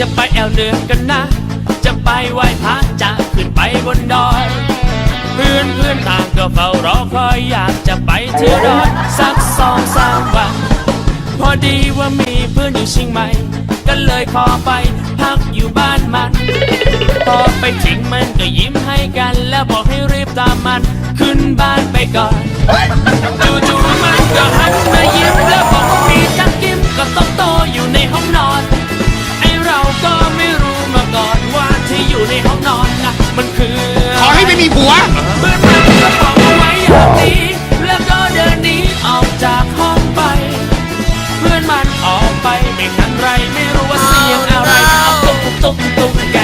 จะไปแอวเหนือกันนะ จะไปไหว้พระจะขึ้นไปบนดอย เพื่อนเพื่อนต่างก็เฝ้ารอคอยอยากจะไปเที่ยวดอยสักสองสามวัน พอดีว่ามีเพื่อนอยู่เชียงใหม่ก็เลยขอไปพักอยู่บ้านมัน พอไปถึงมันก็ยิ้มให้กันแล้วบอกให้รีบตามมัน ขึ้นบ้านไปก่อนจู่ๆมันก็หันมายิ้มแล้วบอกว่ามีจักกิมก็ต้องโตอยู่ในห้องนอน ก็ไม่รู้มาก่อนว่าที่อยู่ในห้องนอนนะมันคือขอให้ไม่มีผัวเพื่อนมันก็บอกเอาไว้อย่างนี้แล้วก็เดินหนีออกจากห้องไป เพื่อนมันออกไปไม่ทันไรไม่รู้ว่าเสียงอะไรเอาตุ๊กตุ๊กตุ๊กแก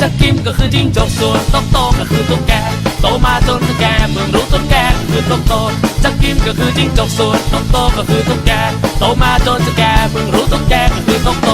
จะกิมก็คือจิ้งจกส่วนตุ๊กโตก็คือตุ๊กแกโตมาจนแกเพิ่งรู้ตุ๊กแกคือตุ๊กโตจะกิมก็คือจิ้งจกส่วนตุ๊กโตก็คือตุ๊กแกโตมาจนจะแกเพิ่งรู้ตุ๊กแกก็คือตุ๊กโต